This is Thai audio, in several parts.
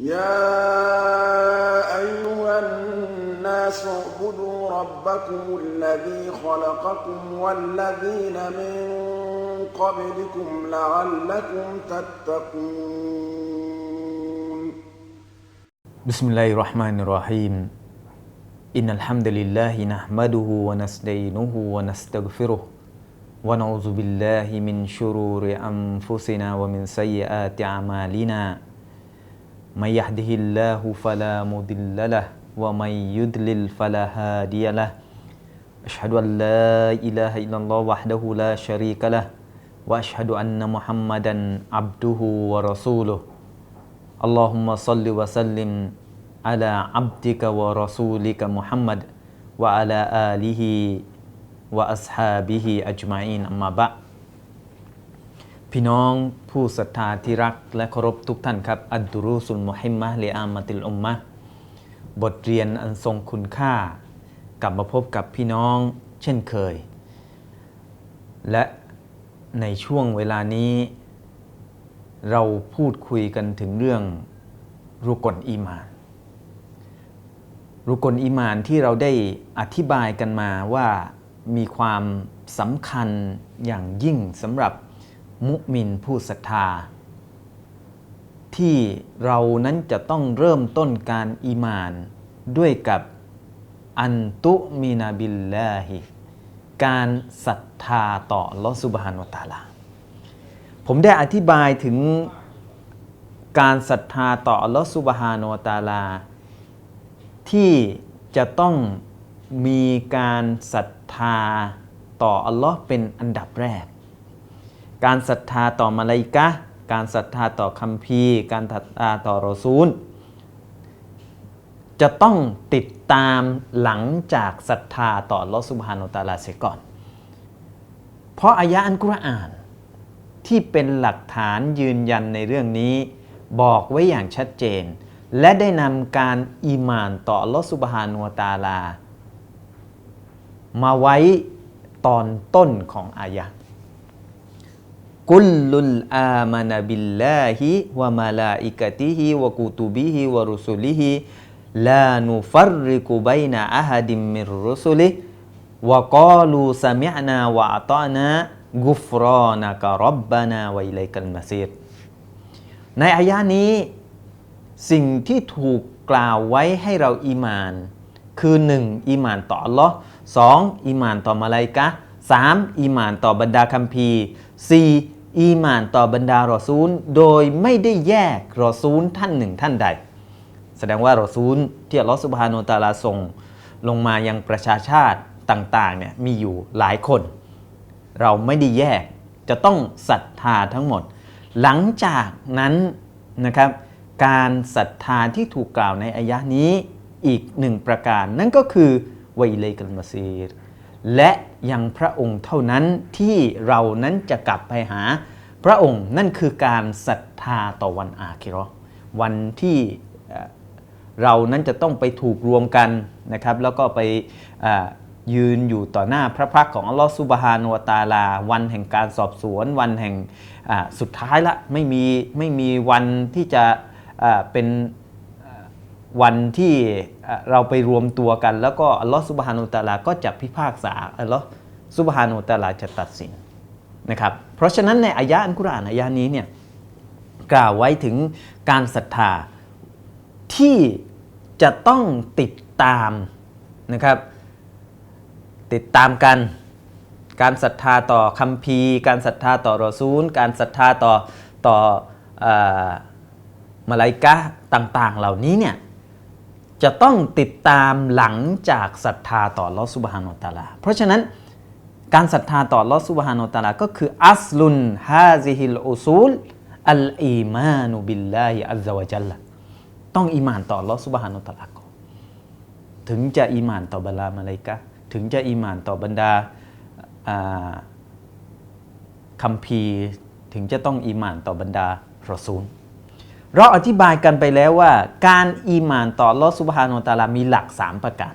يا أيها الناس اعبدوا ربكم الذي خلقكم والذين من قبلكم لعلكم تتقون. بسم الله الرحمن الرحيم. إن الحمد لله نحمده ونستعينه ونستغفره ونعوذ بالله من شرور أنفسنا ومن سيئات أعمالنا. may yahdihillahu fala mudillalah wa may yudlil fala hadiyalah ashhadu an la ilaha illallah wahdahu la syarikalah wa ashhadu anna muhammadan abduhu wa rasuluh. Allahumma salli wa sallim ala abdika wa rasulika muhammad wa ala alihi wa ashabihi ajma'in. Amma พี่น้องผู้ศรัทธาที่รักและเคารพทุกท่านครับ อัดุรุสุลมุฮิมมะเลอามาติลอุมมะบทเรียนอันทรงคุณค่า กลับมาพบกับพี่น้องเช่นเคย และในช่วงเวลานี้ เราพูดคุยกันถึงเรื่องรุกลอีมาน รุกลอีมานที่เราได้อธิบายกันมาว่ามีความสำคัญอย่างยิ่งสำหรับ มุมินผู้ศรัทธา ที่เรานั้นจะต้องเริ่มต้นการอีมาน ด้วยกับอันตุมินาบิลลาฮิการศรัทธาต่อลอสุบฮานวตาลา ผมได้อธิบายถึงการศรัทธาต่อลอสุบฮานาตาลา ที่จะต้องมีการศรัทธาต่ออัลลอฮ์เป็นอันดับแรก การศรัทธาต่อมาลาอิกะการศรัทธาต่อคัมภีร์ การศรัทธาต่อรอซูล จะต้องติดตามหลังจากศรัทธาต่อลอสุบฮานาตาลาเสียก่อน เพราะอายะอันกุรอานที่เป็นหลักฐานยืนยันในเรื่องนี้ บอกไว้อย่างชัดเจน และได้นำการอีมานต่อลอสุบฮานุตาลา มาไว้ตอนต้นของอายะ กุลลุลอามานาบิลลาฮิวะมาลาอิกะติฮิวะกุตุบิฮิวะรุสุลิฮิลานุฟัรริกุบัยนะอะฮัดิมมิรรุสุลิวะกาลูซามิอนาวะอะตอนากุฟรอนะกะรับบานาวะอิลัยกัลมาซีรในอายะนี้ สิ่งที่ถูกกล่าวไว้ให้เราอีมาน คือ 1. อีมานต่ออัลลอฮ์สองอีมานต่อมาลาอิกะห์สามอีมานต่อบรรดาคัมภีร์ 4. อีมานต่อบรรดารอซูล โดยไม่ได้แยกรอซูลท่านหนึ่งท่านใด แสดงว่ารอซูลที่อัลลอฮ์สุบฮานุตาลาส่งลงมายังประชาชาติต่างๆเนี่ยมีอยู่หลายคน เราไม่ได้แยกจะต้องศรัทธาทั้งหมด หลังจากนั้นนะครับการศรัทธาที่ถูกกล่าวในอายะนี้อีกหนึ่งประการ นั่นก็คือวัยเลกัลมาซีร และยังพระองค์เท่านั้นที่เรานั้นจะกลับไปหา พระองค์นั่นคือการศรัทธาต่อวันอาคิรอวันที่เรานั้นจะต้องไปถูกรวมกันนะครับ แล้วก็ไปยืนอยู่ต่อหน้าพระพักของอัลลอฮฺสุบฮานวตาลา วันแห่งการสอบสวน วันแห่งสุดท้ายละไม่มีไม่มีวันที่จะเป็น วันที่เราไปรวมตัวกัน แล้วก็อัลลอฮฺสุบฮานุตาลาก็จะพิพากษาอัลลอฮฺสุบฮานุตาลาจะตัดสินนะครับเพราะฉะนั้นในอายะอันกุรอานอายะนี้เนี่ยกล่าวไว้ถึงการศรัทธาที่จะต้องติดตามนะครับ ติดตามกัน การศรัทธาต่อคัมภีร์การศรัทธาต่อรอซูล การศรัทธาต่อต่อมาลายกะต่างๆ เหล่านี้เนี่ย จะต้องติดตามหลังจากศรัทธาต่อลอสุบฮานตาลา เพราะฉะนั้นการศรัทธาต่อลอสุบฮานตาลา ก็คืออัสลุนฮาซิฮิลอุซูลอัลอีมานุบิลลาฮิอัลลอฮจัลละต้องอีมานต่อลอสุบฮานตาลาก่อนถึงจะอีมานต่อบรรดามาลกะถึงจะอีมานต่อบรรดาคัมภีร์ถึงจะต้องอีมานต่อบรรดารอซูล เราอธิบายกันไปแล้วว่า การอีมานต่อลอสุบฮานุตาลามีหลัก 3 ประการ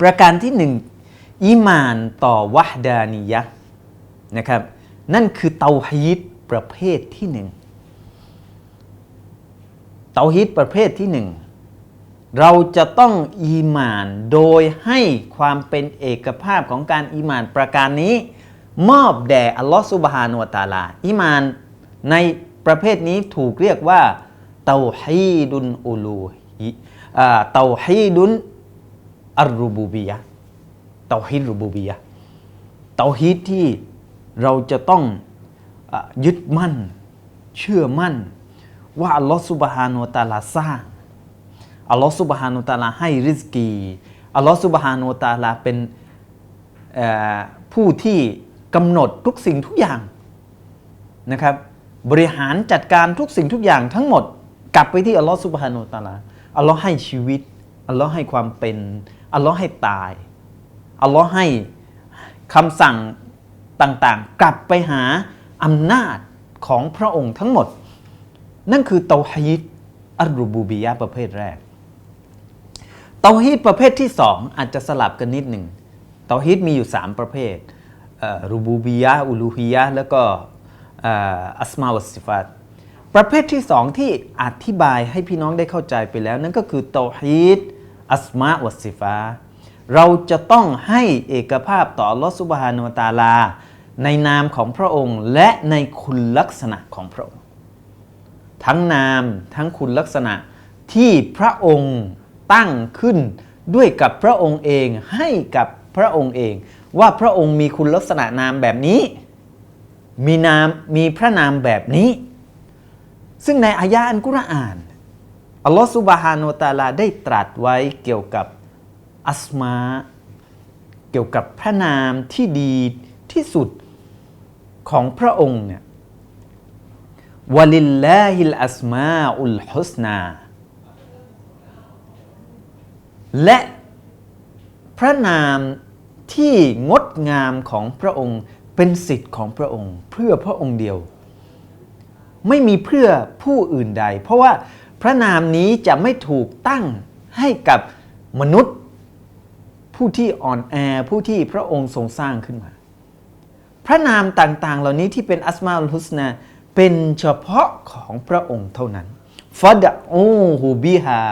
ประการที่ 1 อีมานต่อวะดานียะนะครับ นั่นคือเตาฮีดประเภทที่หนึ่งเตาฮิดประเภทที่หนึ่งเราจะต้องอีมานโดยให้ความเป็นเอกภาพของการอีมานประการนี้ มอบแด่อัลลอฮฺสุบฮานุตาลา อีมานใน ประเภทนี้ถูกเรียกว่าเตาฮีดุนอูลูฮิอ่าเตาฮีดุนอัรรูบูบียะเตาฮีดรูบูบียะเตาฮีดที่เราจะต้องอยึดมั่น เชื่อมั่น ว่าอัลลอฮฺสุบฮานุวะตะอาลาสร้างอัลลอฮฺสุบฮานุวะตะอาลาให้ริสกีอัลลอฮฺสุบฮานุวะตะอาลาเป็นผู้ที่กำหนดทุกสิ่งทุกอย่างนะครับ บริหารจัดการทุกสิ่งทุกอย่างทั้งหมด กลับไปที่อัลลอฮฺสุบฮานุตาลาอัลลอฮ์ให้ชีวิตอัลลอฮ์ให้ความเป็นอัลลอฮ์ให้ตายอัลลอฮ์ให้คำสั่งต่างๆ กลับไปหาอำนาจของพระองค์ทั้งหมด นั่นคือเตาฮีดอัลรูบูบียะประเภทแรกเตาฮีดประเภทที่สองอาจจะสลับกันนิดหนึ่งเตาฮีดมีอยู่ 3 ประเภทอ่อรูบูบียะอุลูฮียะแล้วก็ อัสมาวัสิฟาตประเภทที่สองที่อธิบายให้พี่น้องได้เข้าใจไปแล้วนั่นก็คือเตาฮีดอัสมาวัสิฟาตเราจะต้องให้เอกภาพต่อลอฮฺซุบฮานุตาลา ในนามของพระองค์ และในคุณลักษณะของพระองค์ ทั้งนามทั้งคุณลักษณะที่พระองค์ตั้งขึ้นด้วยกับพระองค์เองให้กับพระองค์เอง ว่าพระองค์มีคุณลักษณะนามแบบนี้ มีนามมีพระนามแบบนี้ ซึ่งในอายะห์อันกุรอาน อัลลอฮฺสุบฮานุตาลาได้ตรัสไว้เกี่ยวกับอัสมา เกี่ยวกับพระนามที่ดีที่สุดของพระองค์เนี่ยวลิลลาฮิลอัสมาอุลฮุสนา และพระนามที่งดงามของพระองค์ เป็นสิทธิ์ของพระองค์ เพื่อพระองค์เดียว ไม่มีเพื่อผู้อื่นใด เพราะว่าพระนามนี้จะไม่ถูกตั้งให้กับมนุษย์ ผู้ที่อ่อนแอผู้ที่พระองค์ทรงสร้างขึ้นมา พระนามต่างๆ เหล่านี้ที่เป็นอัสมาอุลฮุสนาเป็นเฉพาะของพระองค์เท่านั้นฟาดอูฮูบิฮา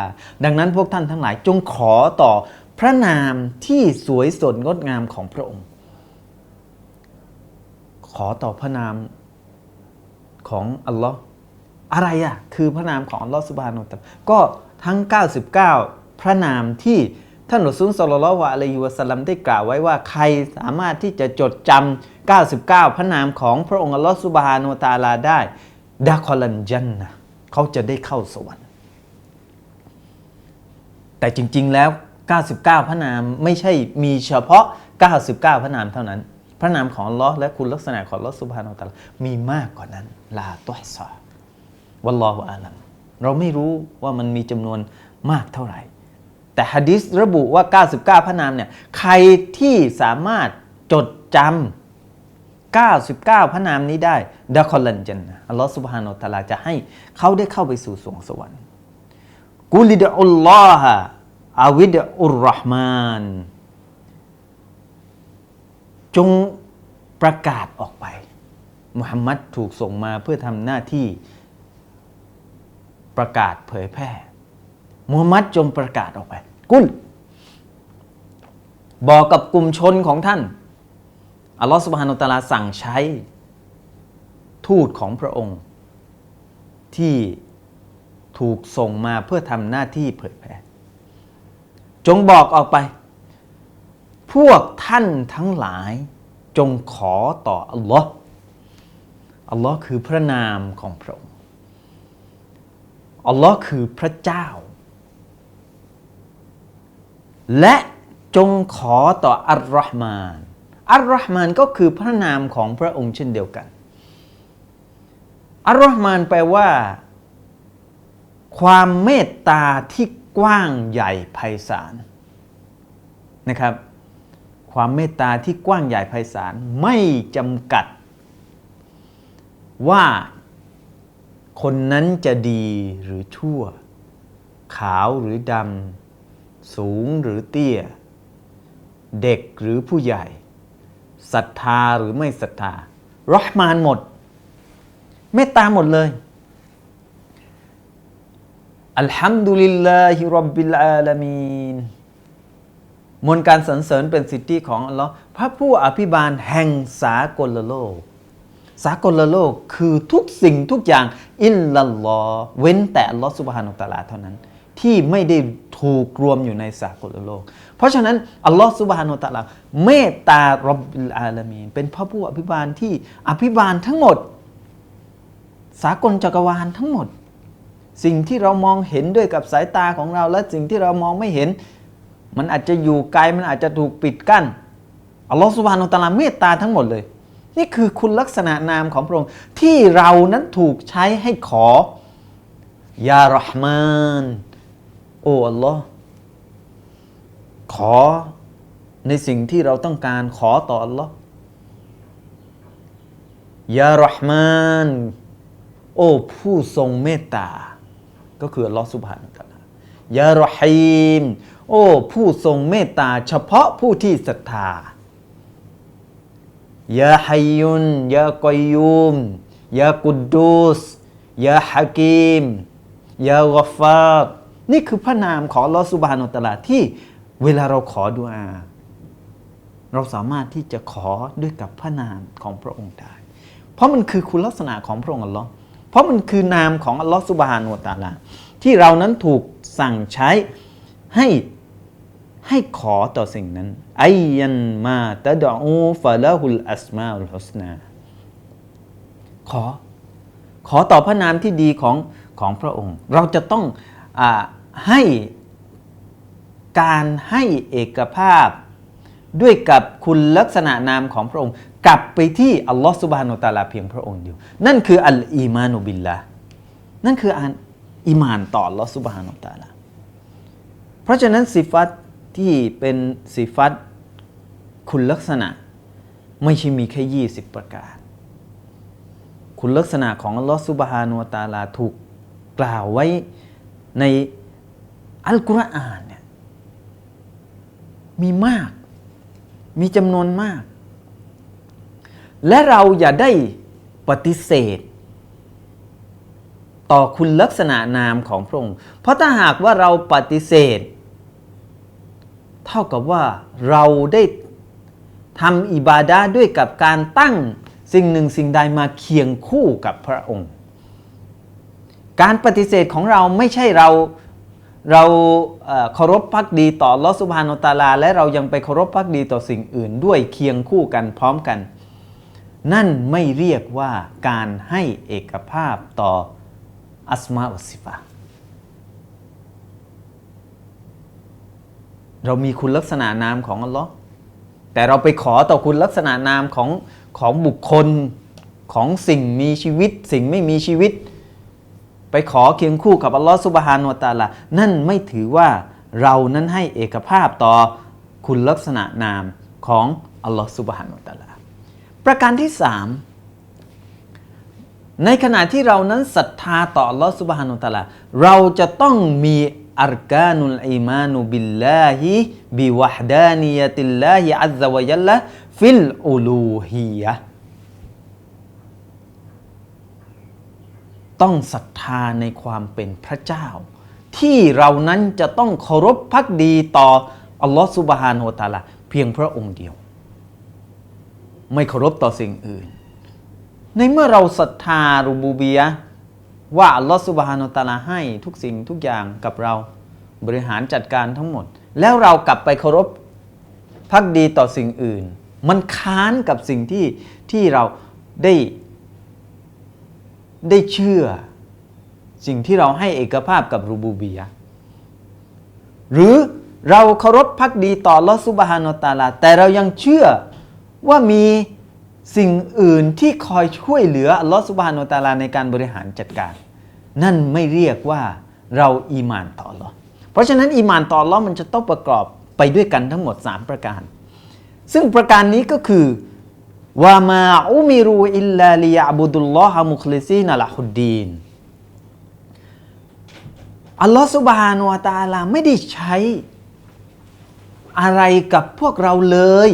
ดังนั้นพวกท่านทั้งหลายจงขอต่อพระนามที่สวยสดงดงามของพระองค์ ขอต่อพระนามของอัลลอฮ์อะไรอะคือพระนามของอัลลอฮ์สุบานุตะอาลก็ทั้ง 99 พระนามที่ท่านรอซูลสลลัลลอฮุอะลัยฮิวะสัลลัมได้กล่าวไว้ว่าใครสามารถที่จะจดจำ99 พระนามของพระองค์อัลลอฮ์สุบฮานุตาลาได้ดาคอลันจันนะเขาจะได้เข้าสวรรค์ แต่จริงๆแล้ว 99 พระนามไม่ใช่มีเฉพาะ 99 พระนามเท่านั้น พระนามของลอฮ์และคุณลักษณะของลอฮ์สุบฮานอัลตะอาลามีมากกว่านั้น ลาตุฮซอวัลลอฮุอาลัมเราไม่รู้ว่ามันมีจำนวนมากเท่าไหร่ แต่ฮะดิษระบุว่า 99 พระนามเนี่ยใครที่สามารถจดจำ99 พระนามนี้ได้ดะคอลันจันนะอัลลอฮ์สุบฮานาอัลตะอาลาจะให้เขาได้เข้าไปสู่สวงสวรรค์กุลิดอัลลอฮะอาวิดอุรรห์มาน จงประกาศออกไปมุฮัมมัดถูกส่งมาเพื่อทำหน้าที่ประกาศเผยแพร่มุฮัมมัดจงประกาศออกไป กุลบอกกับกลุ่มชนของท่านอัลลอฮฺสุบฮานุตะอาลาสั่งใช้ ทูตของพระองค์ ที่ถูกส่งมาเพื่อทำหน้าที่เผยแพร่จงบอกออกไป พวกท่านทั้งหลาย จงขอต่ออัลลอฮ์อัลลอฮ์คือพระนามของพระองค์ อัลลอฮ์คือพระเจ้า และจงขอต่ออัลลอฮ์มาน อัลลอฮ์มานก็คือพระนามของพระองค์เช่นเดียวกัน อัลลอฮ์มานแปลว่า ความเมตตาที่กว้างใหญ่ไพศาลนะครับ ความเมตตาที่กว้างใหญ่ไพศาลไม่จำกัด ว่าคนนั้นจะดีหรือชั่ว ขาวหรือดำ สูงหรือเตี้ย เด็กหรือผู้ใหญ่ศรัทธาหรือไม่ศรัทธารอห์มานหมด เมตตาหมดเลยอัลฮัมดุลิลลาฮิรับบิลอาลามีน มวลการสรรเสริญเป็นสิทธิของอัลลอฮ์พระผู้อภิบาลแห่งสากลโลก สากลโลกคือทุกสิ่งทุกอย่างอิลลัลลอฮ์เว้นแต่อัลลอฮ์สุบฮานุตะอาลาเท่านั้น ที่ไม่ได้ถูกรวมอยู่ในสากลโลก เพราะฉะนั้นอัลลอฮ์สุบฮานุตะอาลาเมตตารบบิลอาลามีนเป็นพระผู้อภิบาลที่อภิบาลทั้งหมด สากลจักรวาลทั้งหมด สิ่งที่เรามองเห็นด้วยกับสายตาของเราและสิ่งที่เรามองไม่เห็น มันอาจจะอยู่ไกลมันอาจจะถูกปิดกั้นอัลลอฮฺสุบฮานุตะอาลาเมตตาทั้งหมดเลย นี่คือคุณลักษณะนามของพระองค์ที่เรานั้นถูกใช้ให้ขอยารห์มานโอ้อัลลอฮ์ขอในสิ่งที่เราต้องการขอต่ออัลลอฮ์ยารห์มานโอ้ผู้ทรงเมตตา ก็คืออัลลอฮ์สุบฮานุตะอาลายารฮีม โอ้ ผู้ทรงเมตตาเฉพาะผู้ที่ศรัทธายาฮัยยุนยากอยุมยากุดดูสยาฮะกีมยากฟาดนี่คือพระนามของอัลลอฮ์สุบานุตะอาลาที่เวลาเราขอดุอา เราสามารถที่จะขอด้วยกับพระนามของพระองค์ได้ เพราะมันคือคุณลักษณะของพระองค์อัลลอฮ์เพราะมันคือนามของอัลลอฮ์สุบฮานุตะอาลาที่เรานั้นถูกสั่งใช้ให้ ให้ขอต่อสิ่งนั้นไอยันมาตะดอูฟะละฮุลอัสมาอุลฮุสนา ขอ ขอต่อพระนามที่ดีของของพระองค์ เราจะต้องอาให้การให้เอกภาพ ด้วยกับคุณลักษณะนามของพระองค์ กลับไปที่อัลลอฮฺสุบฮานุตาลาเพียงพระองค์เดียว นั่นคืออัลอีมานุบิลละนั่นคืออันอีมานต่ออัลลอฮฺสุบฮานุตาลา เพราะฉะนั้นสิฟัต ที่เป็นสิฟัตคุณลักษณะ ไม่ใช่มีแค่ 20 ประการ คุณลักษณะของอัลลอฮฺสุบฮานุตาลาถูกกล่าวไว้ในอัลกุรอานเนี่ยมีมาก มีจำนวนมาก และเราอย่าได้ปฏิเสธ ต่อคุณลักษณะนามของพระองค์ เพราะถ้าหากว่าเราปฏิเสธ เท่ากับว่าเราได้ทำอิบาดาด้วยกับการตั้งสิ่งหนึ่งสิ่งใดมาเคียงคู่กับพระองค์ การปฏิเสธของเราไม่ใช่เราเราเคารพพักดีต่อลอสุภาโนตาลา และเรายังไปเคารพพักดีต่อสิ่งอื่น ด้วยเคียงคู่กันพร้อมกัน นั่นไม่เรียกว่าการให้เอกภาพต่ออัสมาอุสิฟา เรามีคุณลักษณะนามของอัลลอฮ์แต่เราไปขอต่อคุณลักษณะนามของของบุคคลของสิ่งมีชีวิต สิ่งไม่มีชีวิต ไปขอเคียงคู่กับอัลลอฮ์สุบฮานุวะตาลานั่นไม่ถือว่าเรานั้นให้เอกภาพต่อคุณลักษณะนามของอัลลอฮ์สุบฮานุวะตาลาประการที่สามในขณะที่เรานั้นศรัทธาต่ออัลลอฮ์สุบฮานุวะตาลาเราจะต้องมี อัรกานุลอีมานุบิลลาฮิบิวะฮดานียติลลาฮิอัลลวะยัลละฟิลอูลูฮียะต้องศรัทธาในความเป็นพระเจ้า ที่เรานั้นจะต้องเคารพพักดีต่ออัลลอฮ์สุบฮานุวะตาลาเพียงพระองค์เดียว ไม่เคารพต่อสิ่งอื่น ในเมื่อเราศรัทธารูบูบียะ ว่าอัลลอฮ์สุบฮานุวะตาลาให้ทุกสิ่งทุกอย่างกับเราบริหารจัดการทั้งหมด แล้วเรากลับไปเคารพพักดีต่อสิ่งอื่น มันค้านกับสิ่งที่ที่เราได้ได้เชื่อ สิ่งที่เราให้เอกภาพกับรูบูบียะหรือเราเคารพพักดีต่ออัลลอฮ์ซุบฮานุวะตาลา แต่เรายังเชื่อว่ามีสิ่งอื่นที่คอยช่วยเหลืออัลลอฮ์ซุบฮานุวะตาลาในการบริหารจัดการ นั่นไม่เรียกว่าเราอีมานต่ออัลลอเพราะฉะนั้นอีมานต่ออัลลอมันจะต้องประกอบไปด้วยกันทั้งหมด 3 ประการ ซึ่งประการนี้ก็คือว่ามาอุมิรูอิลลาลิยะบุดุลลอฮะมุคลิซีนละฮุดดีนอัลลอฮ์ซุบฮานุวตาลาไม่ได้ใช้อะไรกับพวกเราเลย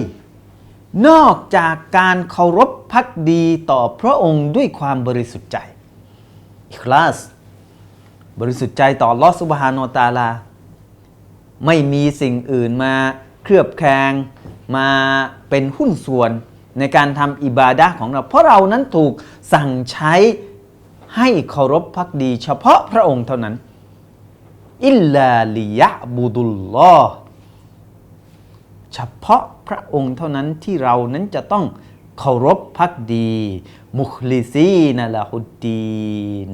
นอกจากการเคารพพักดีต่อพระองค์ด้วยความบริสุทธิ์ใจ อิคลาส บริสุทธิ์ใจต่อลอสุบฮานตาลา ไม่มีสิ่งอื่นมาเคลือบแคลงมาเป็นหุ้นส่วนในการทำอิบาดะของเรา เพราะเรานั้นถูกสั่งใช้ให้เคารพพักดี เฉพาะพระองค์เท่านั้น อิลลาลิยะบุดุลลอเฉพาะพระองค์เท่านั้นที่เรานั้นจะต้อง เคารพพักดี มุคลิซีนะละฮุดดีน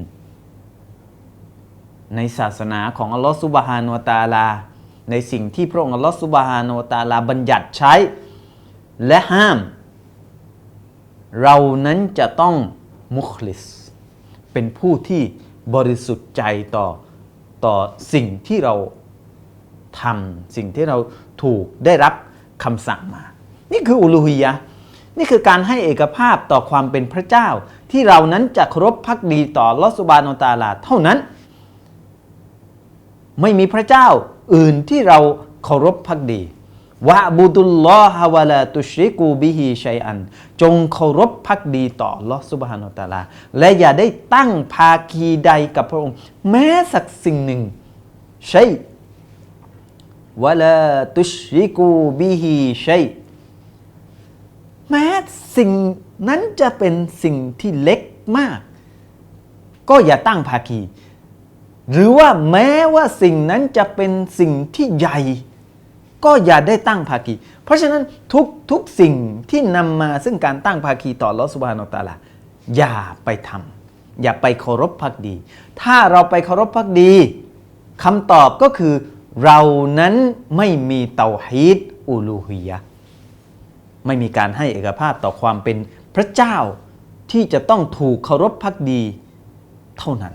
ในศาสนาของอัลลอฮฺซุบฮานวตาลา ในสิ่งที่พระองค์อัลลอฮฺซุบฮานวตาลาบัญญัติใช้ และห้าม เรานั้นจะต้องมุคลิส เป็นผู้ที่บริสุทธิ์ใจต่อต่อสิ่งที่เราทำสิ่งที่เราถูกได้รับคำสั่งมา นี่คืออุลูฮียะ นี่คือการให้เอกภาพต่อความเป็นพระเจ้า ที่เรานั้นจะเคารพพักดีต่อลอสุบานอตาลาเท่านั้น ไม่มีพระเจ้าอื่นที่เราเคารพพักดีวะบุดุลลอฮะวะลาตุชริกูบิฮิชัยอัน จงเคารพพักดีต่อลอสุบฮานุตาลา และอย่าได้ตั้งภาคีใดกับพระองค์ แม้สักสิ่งหนึ่งใช่วะลาตุชริกูบิฮิชัย แม้สิ่งนั้นจะเป็นสิ่งที่เล็กมาก ก็อย่าตั้งภาคี หรือว่าแม้ว่าสิ่งนั้นจะเป็นสิ่งที่ใหญ่ ก็อย่าได้ตั้งภาคี เพราะฉะนั้นทุกทุกสิ่งที่นำมาซึ่งการตั้งภาคีต่อลอสุบานอตาลาอย่าไปทำอย่าไปเคารพพักดี ถ้าเราไปเคารพพักดีคำตอบก็คือเรานั้นไม่มีเตาฮีดอูลูฮียะ ไม่มีการให้เอกภาพต่อความเป็นพระเจ้าที่จะต้องถูกเคารพพักดีเท่านั้น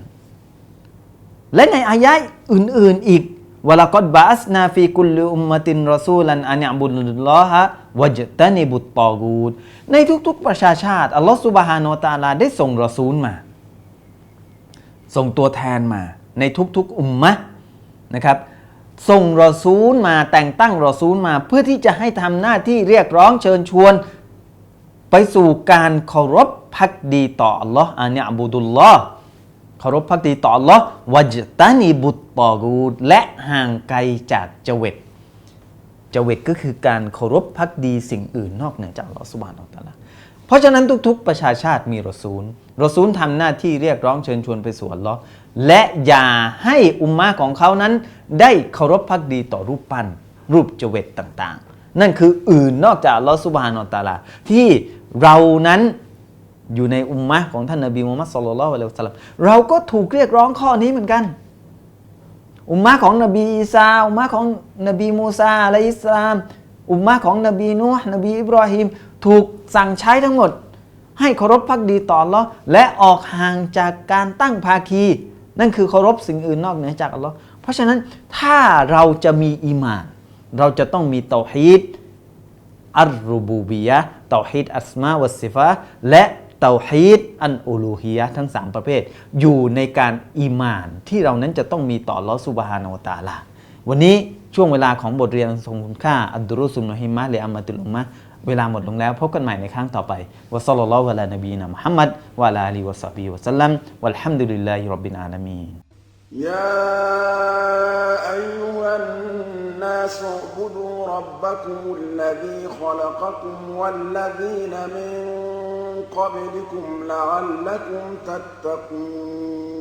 และในอายะห์อื่นๆอีกวลากอดบาสนาฟีกุลอุมมตินรอซูลันอันยะบุลลอฮะวจตะนิบุตตอกูดในทุกๆประชาชาติ อัลลอฮฺสุบฮานาตะอาลาได้ส่งรอซูลมา ส่งตัวแทนมาในทุกๆ อุมมะนะครับ ส่งรอซูลมาแต่งตั้งรอซูลมาเพื่อที่จะให้ทำหน้าที่เรียกร้องเชิญชวน ไปสู่การเคารพพักดีต่ออัลลอฮ์อันยะบุดุลลอฮ์เคารพพักดีต่ออัลลอฮ์วัจตานีบุตตอกูดและห่างไกลจากเจเวตเจเวตก็คือการเคารพพักดีสิ่งอื่นนอกเหนือจากอัลลอฮ์สุบานะฮูวะตะอาลาเพราะฉะนั้นทุก ๆ ประชาชาติมีรอซูลรอซูลทำหน้าที่เรียกร้องเชิญชวนไปสู่อัลลอฮ์ และอย่าให้อุมมะของเขานั้น ได้เคารพพักดีต่อรูปปั้น รูปเจเวตต่างๆ นั่นคืออื่นนอกจากลอสุบานะฮูวะตาลา ที่เรานั้นอยู่ในอุมมะของท่านนบีมุฮัมมัดสุลลัลลอฮุอะลัยฮิวะสัลลัมเราก็ถูกเรียกร้องข้อนี้เหมือนกัน อุมมะของนบีอีสาอุมมะของนบีมูซาอะลัยฮิสลาม อุมมะของนบีนูห์นบีอิบราฮิมถูกสั่งใช้ทั้งหมด ให้เคารพพักดีต่อลอและออกห่างจากการตั้งภาคี นั่นคือเคารพสิ่งอื่นนอกเหนือจากอัลลอฮ์เพราะฉะนั้นถ้าเราจะมีอีมาน เราจะต้องมีเตาฮีดอัลรูบูบียะเตาฮีดอัสมาวัสซิฟะและเตาฮีดอันอูลูฮียะทั้ง 3 ประเภท อยู่ในการอีมานที่เรานั้นจะต้องมีต่อลอสุบฮานอัลตาลาวันนี้ช่วงเวลาของบทเรียนทรงคุณค่าอัลดุรุสุนฮิมะหรืออัมมาตุลุมะ เวลาหมดลงแล้ว พบกันใหม่ในครั้งต่อไปวะซัลลัลลอฮุอะลานบีนะมุฮัมมัดวะอะลาอาลีวะซอฮบิวะสัลลัมวัลฮัมดุลิลลาฮิร็อบบิลอาลามีน يا أيها الناس اعبدوا ربكم الذي خلقكم والذين من قبلكم لعلكم تتقون